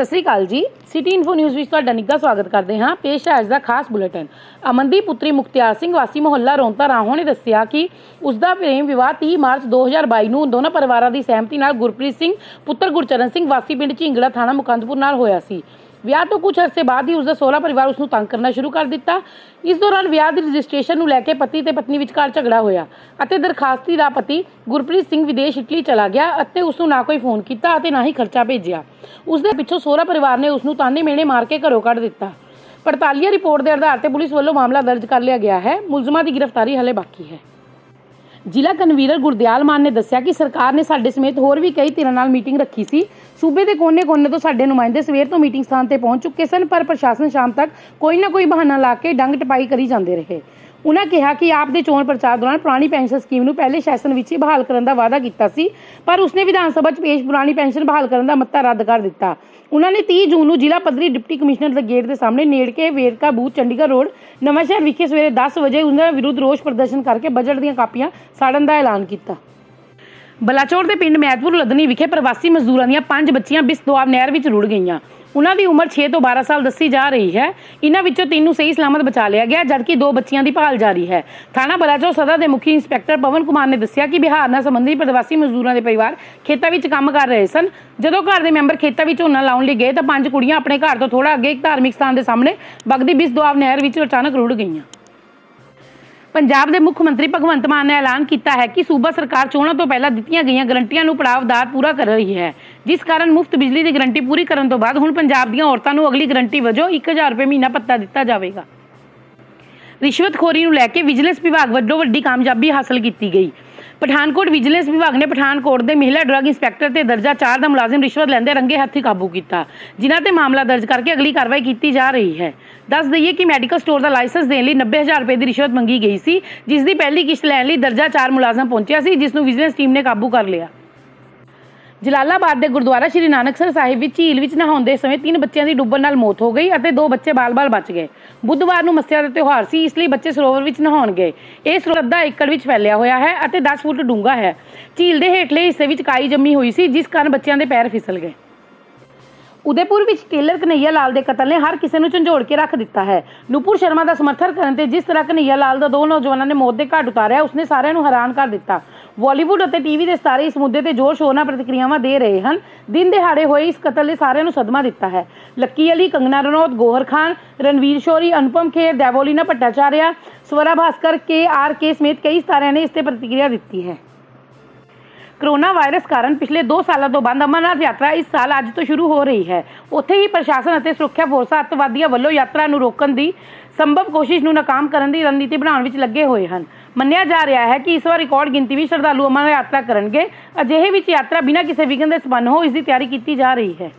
ਸਤਿ ਸ੍ਰੀ ਅਕਾਲ ਜੀ। City info news ਵਿੱਚ ਤੁਹਾਡਾ ਨਿੱਘਾ ਸਵਾਗਤ ਕਰਦੇ ਹਾਂ। ਪੇਸ਼ ਹੈ ਅੱਜ ਦਾ ਖਾਸ ਬੁਲੇਟਿਨ। ਅਮਨਦੀਪ ਪੁੱਤਰੀ ਮੁਖਤਿਆਰ ਸਿੰਘ, ਵਾਸੀ ਮੁਹੱਲਾ ਰੌਂਤਾ ਰਾਹੋਂ ਨੇ ਦੱਸਿਆ ਕਿ ਉਸ ਦਾ ਪ੍ਰੇਮ ਵਿਵਾਹ 30 ਮਾਰਚ 2022 ਨੂੰ ਦੋਨਾਂ ਪਰਿਵਾਰਾਂ ਦੀ ਸਹਿਮਤੀ ਨਾਲ ਗੁਰਪ੍ਰੀਤ ਸਿੰਘ, ਪੁੱਤਰ ਗੁਰਚਰਨ ਸਿੰਘ, ਵਾਸੀ ਪਿੰਡ ਝਿੰਗੜਾ ਥਾਣਾ ਮੁਕੰਦਪੁਰ ਨਾਲ ਹੋਇਆ ਸੀ। ਵਿਆਹ ਤੋਂ ਕੁਝ ਅਰਸੇ ਬਾਅਦ ਹੀ ਉਸ ਦਾ ਸਹੁਰਾ ਪਰਿਵਾਰ ਉਸ ਨੂੰ ਤੰਗ ਕਰਨਾ ਸ਼ੁਰੂ ਕਰ ਦਿੱਤਾ। ਇਸ ਦੌਰਾਨ ਵਿਆਹ ਦੀ ਰਜਿਸਟ੍ਰੇਸ਼ਨ ਨੂੰ ਲੈ ਕੇ ਪਤੀ ਤੇ ਪਤਨੀ ਵਿਚਕਾਰ ਝਗੜਾ ਹੋਇਆ ਅਤੇ ਦਰਖਾਸਤੀ ਦਾ ਪਤੀ ਗੁਰਪ੍ਰੀਤ ਸਿੰਘ ਵਿਦੇਸ਼ ਇਟਲੀ ਚਲਾ ਗਿਆ ਅਤੇ ਉਸ ਨੂੰ ਨਾ ਕੋਈ ਫੋਨ ਕੀਤਾ ਅਤੇ ਨਾ ਹੀ ਖਰਚਾ ਭੇਜਿਆ। ਉਸ ਦੇ ਪਿੱਛੋਂ ਸਹੁਰਾ ਪਰਿਵਾਰ ਨੇ ਉਸ ਨੂੰ ਤਾਨੇ ਮੇਣੇ ਮਾਰ ਕੇ ਘਰੋਂ ਕੱਢ ਦਿੱਤਾ। ਪੜਤਾਲੀਆ ਰਿਪੋਰਟ ਦੇ ਆਧਾਰ ਤੇ ਪੁਲਿਸ ਵੱਲੋਂ ਮਾਮਲਾ ਦਰਜ ਕਰ ਲਿਆ ਗਿਆ ਹੈ। ਮੁਲਜ਼ਮਾਂ ਦੀ ਗ੍ਰਿਫਤਾਰੀ ਹਲੇ ਬਾਕੀ ਹੈ। ਜ਼ਿਲ੍ਹਾ ਕਨਵੀਨਰ ਗੁਰਦਿਆਲ ਮਾਨ ਨੇ ਦੱਸਿਆ ਕਿ ਸਰਕਾਰ ਨੇ ਸਾਡੇ ਸਮੇਤ ਹੋਰ ਵੀ ਕਈ ਧਿਰਾਂ ਨਾਲ ਮੀਟਿੰਗ ਰੱਖੀ ਸੀ। ਸੂਬੇ ਦੇ ਕੋਨੇ-ਕੋਨੇ ਤੋਂ ਸਾਡੇ ਨੁਮਾਇੰਦੇ ਸਵੇਰ ਤੋਂ ਮੀਟਿੰਗ ਸਥਾਨ ਤੇ ਪਹੁੰਚ ਚੁੱਕੇ ਸਨ, ਪਰ ਪ੍ਰਸ਼ਾਸਨ ਸ਼ਾਮ ਤੱਕ ਕੋਈ ਨਾ ਕੋਈ ਬਹਾਨਾ ਲਾ ਕੇ ਡੰਗ ਟਪਾਈ ਕਰੀ ਜਾਂਦੇ ਰਹੇ। ਉਨ੍ਹਾਂ ਕਿਹਾ ਕਿ ਆਪ ਦੇ ਚੋਣ ਪ੍ਰਚਾਰ ਦੌਰਾਨ ਪੁਰਾਣੀ ਪੈਨਸ਼ਨ ਸਕੀਮ ਨੂੰ ਪਹਿਲੇ ਸੈਸ਼ਨ ਵਿੱਚ ਹੀ ਬਹਾਲ ਕਰਨ ਦਾ ਵਾਅਦਾ ਕੀਤਾ ਸੀ, ਪਰ ਉਸਨੇ ਵਿਧਾਨ ਸਭਾ 'ਚ ਪੇਸ਼ ਪੁਰਾਣੀ ਪੈਨਸ਼ਨ ਬਹਾਲ ਕਰਨ ਦਾ ਮਤਾ ਰੱਦ ਕਰ ਦਿੱਤਾ। ਉਨ੍ਹਾਂ ਨੇ 30 ਜੂਨ ਨੂੰ ਜ਼ਿਲ੍ਹਾ ਪੱਧਰੀ ਡਿਪਟੀ ਕਮਿਸ਼ਨਰ ਦੇ ਗੇਟ ਦੇ ਸਾਹਮਣੇ ਨੇੜਕੇ ਵੇਰਕਾ ਬੂਥ, ਚੰਡੀਗੜ੍ਹ ਰੋਡ, ਨਵਾਂਸ਼ਹਿਰ ਵਿਖੇ ਸਵੇਰੇ 10 ਵਜੇ ਉਹਨਾਂ ਵਿਰੁੱਧ ਰੋਸ ਪ੍ਰਦਰਸ਼ਨ ਕਰਕੇ ਬਜਟ ਦੀਆਂ ਕਾਪੀਆਂ ਸਾੜਨ ਦਾ ਐਲਾਨ ਕੀਤਾ। ਬਲਾਚੌਰ ਦੇ ਪਿੰਡ ਮੈਦਪੁਰ ਲਦਨੀ ਵਿਖੇ ਪ੍ਰਵਾਸੀ ਮਜ਼ਦੂਰਾਂ ਦੀਆਂ ਪੰਜ ਬੱਚੀਆਂ ਬਿਸ ਦੁਆਬ ਨਹਿਰ ਵਿੱਚ ਰੁੜ ਗਈਆਂ। ਉਹਨਾਂ ਦੀ ਉਮਰ 6 ਤੋਂ 12 ਸਾਲ ਦੱਸੀ ਜਾ ਰਹੀ ਹੈ। ਇਹਨਾਂ ਵਿੱਚੋਂ ਤਿੰਨ ਨੂੰ ਸਹੀ ਸਲਾਮਤ ਬਚਾ ਲਿਆ ਗਿਆ, ਜਦਕਿ ਦੋ ਬੱਚੀਆਂ ਦੀ ਭਾਲ ਜਾਰੀ ਹੈ। ਥਾਣਾ ਬਲਾਚੌਰ ਸਦਾ ਦੇ ਮੁਖੀ ਇੰਸਪੈਕਟਰ ਪਵਨ ਕੁਮਾਰ ਨੇ ਦੱਸਿਆ ਕਿ ਬਿਹਾਰ ਨਾਲ ਸੰਬੰਧਿਤ ਪ੍ਰਵਾਸੀ ਮਜ਼ਦੂਰਾਂ ਦੇ ਪਰਿਵਾਰ ਖੇਤਾਂ ਵਿੱਚ ਕੰਮ ਕਰ ਰਹੇ ਸਨ। ਜਦੋਂ ਘਰ ਦੇ ਮੈਂਬਰ ਖੇਤਾਂ ਵਿੱਚ ਝੋਨਾ ਲਾਉਣ ਲਈ ਗਏ ਤਾਂ ਪੰਜ ਕੁੜੀਆਂ ਆਪਣੇ ਘਰ ਤੋਂ ਥੋੜਾ ਅੱਗੇ ਇੱਕ ਧਾਰਮਿਕ ਸਥਾਨ ਦੇ ਸਾਹਮਣੇ ਵਗਦੀ ਬਿਸ ਦੁਆਬ ਨਹਿਰ ਵਿੱਚ ਅਚਾਨਕ ਰੁੜ ਗਈਆਂ। ਪੰਜਾਬ ਦੇ ਮੁੱਖ ਮੰਤਰੀ ਭਗਵੰਤ ਮਾਨ ਨੇ ਐਲਾਨ ਕੀਤਾ ਹੈ ਕਿ ਸੂਬਾ ਸਰਕਾਰ ਚੋਣਾਂ ਤੋਂ ਪਹਿਲਾਂ ਦਿੱਤੀਆਂ ਗਈਆਂ ਗਰੰਟੀਆਂ ਨੂੰ ਪੜਾਵਦਾਰ ਪੂਰਾ ਕਰ ਰਹੀ ਹੈ, ਜਿਸ ਕਾਰਨ ਮੁਫਤ ਬਿਜਲੀ ਦੀ ਗਰੰਟੀ ਪੂਰੀ ਕਰਨ ਤੋਂ ਬਾਅਦ ਹੁਣ ਪੰਜਾਬ ਦੀਆਂ ਔਰਤਾਂ ਨੂੰ ਅਗਲੀ ਗਰੰਟੀ ਵਜੋਂ 1000 ਰੁਪਏ ਮਹੀਨਾ ਭੱਤਾ ਦਿੱਤਾ ਜਾਵੇਗਾ। ਰਿਸ਼ਵਤਖੋਰੀ ਨੂੰ ਲੈ ਕੇ ਵਿਜੀਲੈਂਸ ਵਿਭਾਗ ਵੱਲੋਂ ਵੱਡੀ ਕਾਮਯਾਬੀ ਹਾਸਲ ਕੀਤੀ ਗਈ। ਪਠਾਨਕੋਟ ਵਿਜੀਲੈਂਸ ਵਿਭਾਗ ਨੇ ਪਠਾਨਕੋਟ ਦੇ ਮਹਿਲਾ ਡਰੱਗ ਇੰਸਪੈਕਟਰ ਤੇ ਦਰਜਾ 4 ਦਾ ਮੁਲਾਜ਼ਮ ਰਿਸ਼ਵਤ ਲੈਂਦੇ ਰੰਗੇ ਹੱਥੀ ਕਾਬੂ ਕੀਤਾ, ਜਿਨ੍ਹਾਂ ਤੇ ਮਾਮਲਾ ਦਰਜ ਕਰਕੇ ਅਗਲੀ ਕਾਰਵਾਈ ਕੀਤੀ ਜਾ ਰਹੀ ਹੈ। ਦੱਸ ਦਈਏ ਕਿ ਮੈਡੀਕਲ ਸਟੋਰ ਦਾ ਲਾਇਸੈਂਸ ਦੇਣ ਲਈ 90000 ਰੁਪਏ ਦੀ ਰਿਸ਼ਵਤ ਮੰਗੀ ਗਈ ਸੀ, ਜਿਸ ਦੀ ਪਹਿਲੀ ਕਿਸ਼ਤ ਲੈਣ ਲਈ ਦਰਜਾ 4 ਮੁਲਾਜ਼ਮ ਪਹੁੰਚਿਆ ਸੀ, ਜਿਸ ਨੂੰ ਵਿਜੀਲੈਂਸ ਟੀਮ ਨੇ ਕਾਬੂ ਕਰ ਲਿਆ। ਜਲਾਲਾਬਾਦ ਦੇ ਗੁਰਦੁਆਰਾ ਸ਼੍ਰੀ ਨਾਨਕਸਰ ਸਾਹਿਬ ਵਿੱਚ ਝੀਲ ਵਿੱਚ ਨਹਾਉਂਦੇ ਸਮੇਂ ਤਿੰਨ ਬੱਚਿਆਂ ਦੀ ਡੁੱਬਣ ਨਾਲ ਮੌਤ ਹੋ ਗਈ ਅਤੇ ਦੋ ਬੱਚੇ ਬਾਲ-ਬਾਲ ਬਚ ਗਏ। ਬੁੱਧਵਾਰ ਨੂੰ ਮੱਸਿਆ ਦਾ ਤਿਉਹਾਰ ਸੀ, ਇਸ ਲਈ ਬੱਚੇ ਸਰੋਵਰ ਵਿੱਚ ਨਹਾਉਣ ਗਏ। ਇਹ ਸਰੋਵਰ ਅੱਧਾ ਏਕੜ ਵਿੱਚ ਫੈਲਿਆ ਹੋਇਆ ਹੈ ਅਤੇ 10 ਫੁੱਟ ਡੂੰਘਾ ਹੈ। ਝੀਲ ਦੇ ਹੇਠਲੇ ਹਿੱਸੇ ਵਿੱਚ ਕਾਈ ਜੰਮੀ ਹੋਈ ਸੀ, ਜਿਸ ਕਾਰਨ ਬੱਚਿਆਂ ਦੇ ਪੈਰ ਫਿਸਲ ਗਏ। ਉਦੈਪੁਰ ਵਿੱਚ ਟੇਲਰ ਕਨਈਆ ਲਾਲ ਦੇ ਕਤਲ ਨੇ ਹਰ ਕਿਸੇ ਨੂੰ ਝੰਜੋੜ ਕੇ ਰੱਖ ਦਿੱਤਾ ਹੈ। ਨੂਪੁਰ ਸ਼ਰਮਾ ਦਾ ਸਮਰਥਨ ਕਰਨ ਤੇ ਜਿਸ ਤਰ੍ਹਾਂ ਕਨਈਆ ਲਾਲ ਦਾ ਦੋ ਨੌਜਵਾਨਾਂ ਨੇ ਮੌਤ ਦੇ ਘਾਟ ਉਤਾਰਿਆ, ਉਸਨੇ ਸਾਰਿਆਂ ਨੂੰ ਹੈਰਾਨ ਕਰ ਦਿੱਤਾ। ਬਾਲੀਵੁੱਡ ਅਤੇ ਟੀਵੀ ਦੇ ਸਿਤਾਰੇ ਇਸ ਮੁੱਦੇ ਤੇ ਜ਼ੋਰ ਸ਼ੋਰ ਨਾਲ ਪ੍ਰਤੀਕਿਰਿਆਵਾਂ ਦੇ ਰਹੇ ਹਨ। ਦਿਨ ਦਿਹਾੜੇ ਹੋਏ ਇਸ ਕਤਲ ਨੇ ਸਾਰਿਆਂ ਨੂੰ ਸਦਮਾ ਦਿੱਤਾ ਹੈ। Lucky Ali, Kangana Ranaut, Gauhar Khan, Ranvir Shorey, Anupam Kher, Devoleena Bhattacharjee, Swara Bhaskar, K R K ਸਮੇਤ ਕਈ ਸਿਤਾਰਿਆਂ ਨੇ ਇਸ ਤੇ ਪ੍ਰਤੀਕਿਰਿਆ ਦਿੱਤੀ ਹੈ। ਕਰੋਨਾ ਵਾਇਰਸ ਕਾਰਨ ਪਿਛਲੇ 2 ਸਾਲਾਂ ਤੋਂ ਬੰਦ ਅਮਰਨਾਥ ਯਾਤਰਾ ਇਸ ਸਾਲ ਅੱਜ ਤੋਂ ਸ਼ੁਰੂ ਹੋ ਰਹੀ ਹੈ। ਉੱਥੇ ਹੀ ਪ੍ਰਸ਼ਾਸਨ ਅਤੇ ਸੁਰੱਖਿਆ ਫੋਰਸਾਂ ਅੱਤਵਾਦੀਆਂ ਵੱਲੋਂ ਯਾਤਰਾ ਨੂੰ ਰੋਕਣ ਦੀ ਸੰਭਵ ਕੋਸ਼ਿਸ਼ ਨੂੰ ਨਾਕਾਮ ਕਰਨ ਦੀ ਰਣਨੀਤੀ ਬਣਾਉਣ ਵਿੱਚ ਲੱਗੇ ਹੋਏ ਹਨ। ਮੰਨਿਆ ਜਾ ਰਿਹਾ ਹੈ ਕਿ ਇਸ ਵਾਰ ਰਿਕਾਰਡ ਗਿਣਤੀ ਵਿੱਚ ਸ਼ਰਧਾਲੂ ਅਮਰਨਾਥ ਯਾਤਰਾ ਕਰਨਗੇ। ਅਜਿਹੇ ਵਿੱਚ ਯਾਤਰਾ ਬਿਨਾਂ ਕਿਸੇ ਵਿਘਨ ਦੇ ਸੰਪੰਨ ਹੋ ਇਸ ਦੀ ਤਿਆਰੀ ਕੀਤੀ ਜਾ ਰਹੀ ਹੈ।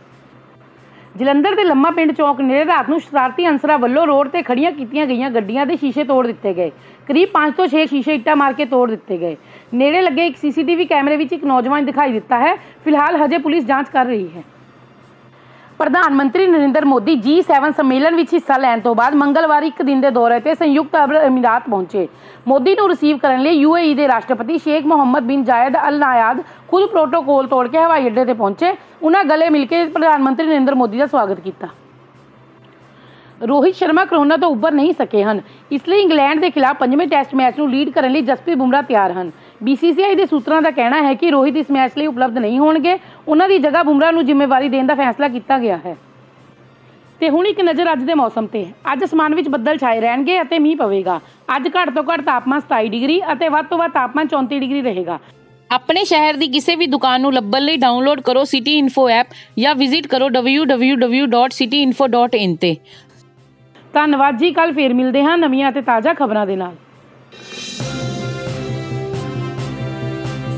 ਜਲੰਧਰ ਦੇ ਲੰਮਾ ਪਿੰਡ ਚੌਂਕ ਨੇੜੇ ਰਾਤ ਨੂੰ ਸ਼ਰਾਰਤੀ ਅਨਸਰਾਂ ਵੱਲੋਂ ਰੋਡ ਤੇ ਖੜੀਆਂ ਕੀਤੀਆਂ ਗਈਆਂ ਗੱਡੀਆਂ ਦੇ ਸ਼ੀਸ਼ੇ ਤੋੜ ਦਿੱਤੇ ਗਏ। ਕਰੀਬ 5 ਤੋਂ 6 ਸ਼ੀਸ਼ੇ ਇੱਟਾਂ ਮਾਰ ਕੇ ਤੋੜ ਦਿੱਤੇ ਗਏ। ਨੇੜੇ ਲੱਗੇ ਇੱਕ ਸੀਸੀਟੀਵੀ ਕੈਮਰੇ ਵਿੱਚ ਇੱਕ ਨੌਜਵਾਨ ਦਿਖਾਈ ਦਿੱਤਾ ਹੈ। ਫਿਲਹਾਲ ਹਜੇ ਪੁਲਿਸ ਜਾਂਚ ਕਰ ਰਹੀ ਹੈ। ਪ੍ਰਧਾਨ ਮੰਤਰੀ ਨਰਿੰਦਰ ਮੋਦੀ G7 ਸੰਮੇਲਨ ਵਿੱਚ ਹਿੱਸਾ ਲੈਣ ਤੋਂ ਬਾਅਦ ਮੰਗਲਵਾਰ ਇੱਕ ਦਿਨ ਦੇ ਦੌਰੇ ਤੇ ਸੰਯੁਕਤ ਅਰਬ ਅਮੀਰਾਤ ਪਹੁੰਚੇ। ਮੋਦੀ ਨੂੰ ਰਿਸੀਵ ਕਰਨ ਲਈ UAE ਦੇ ਰਾਸ਼ਟਰਪਤੀ ਸ਼ੇਖ ਮੁਹੰਮਦ ਬਿਨ ਜਾਇਦ ਅਲ ਨਾਯਾਦ ਖੁਦ ਪ੍ਰੋਟੋਕੋਲ ਤੋੜ ਕੇ ਹਵਾਈ ਅੱਡੇ ਤੇ ਪਹੁੰਚੇ। ਉਹਨਾਂ ਗਲੇ ਮਿਲ ਕੇ ਪ੍ਰਧਾਨ ਮੰਤਰੀ ਨਰਿੰਦਰ ਮੋਦੀ ਦਾ ਸਵਾਗਤ ਕੀਤਾ। ਰੋਹਿਤ ਸ਼ਰਮਾ ਕਰੋਨਾ ਤੋਂ ਉੱਭਰ ਨਹੀਂ ਸਕੇ ਹਨ। ਇਸ ਲਈ ਇੰਗਲੈਂਡ ਦੇ ਖਿਲਾਫ ਪੰਜਵੇਂ ਟੈਸਟ ਮੈਚ ਨੂੰ ਲੀਡ ਕਰਨ ਲਈ ਜਸਪ੍ਰੀਤ ਬੁਮਰਾਹ ਤਿਆਰ ਹਨ। BCCI ਦੇ ਸੂਤਰਾਂ ਦਾ ਕਹਿਣਾ ਹੈ ਕਿ ਰੋਹਿਤ ਇਸ ਮੈਚ ਲਈ ਉਪਲਬਧ ਨਹੀਂ ਹੋਣਗੇ। ਉਹਨਾਂ ਦੀ ਜਗ੍ਹਾ ਬੁਮਰਾਹ ਨੂੰ ਜ਼ਿੰਮੇਵਾਰੀ ਦੇਣ ਦਾ ਫੈਸਲਾ ਕੀਤਾ ਗਿਆ ਹੈ। ਤੇ ਹੁਣ ਇੱਕ ਨਜ਼ਰ ਅੱਜ ਦੇ ਮੌਸਮ ਤੇ। ਅੱਜ ਅਸਮਾਨ ਵਿੱਚ ਬੱਦਲ ਛਾਏ ਰਹਿਣਗੇ ਅਤੇ ਮੀਂਹ ਪਵੇਗਾ। ਅੱਜ ਘੱਟ ਤੋਂ ਘੱਟ ਤਾਪਮਾਨ 27 ਡਿਗਰੀ ਅਤੇ ਵੱਧ ਤੋਂ ਵੱਧ ਤਾਪਮਾਨ 34 ਡਿਗਰੀ ਰਹੇਗਾ। ਆਪਣੇ ਸ਼ਹਿਰ ਦੀ ਕਿਸੇ ਵੀ ਦੁਕਾਨ ਨੂੰ ਲੱਭਣ ਲਈ ਡਾਊਨਲੋਡ ਕਰੋ ਸਿਟੀ ਇਨਫੋ ਐਪ ਜਾਂ ਵਿਜ਼ਿਟ ਕਰੋ www.cityinfo.in ਤੇ। ਧੰਨਵਾਦ ਜੀ ਕੱਲ ਫੇਰ ਮਿਲਦੇ ਹਾਂ ਨਵੀਆਂ ਅਤੇ ਤਾਜ਼ਾ ਖਬਰਾਂ ਦੇ ਨਾਲ।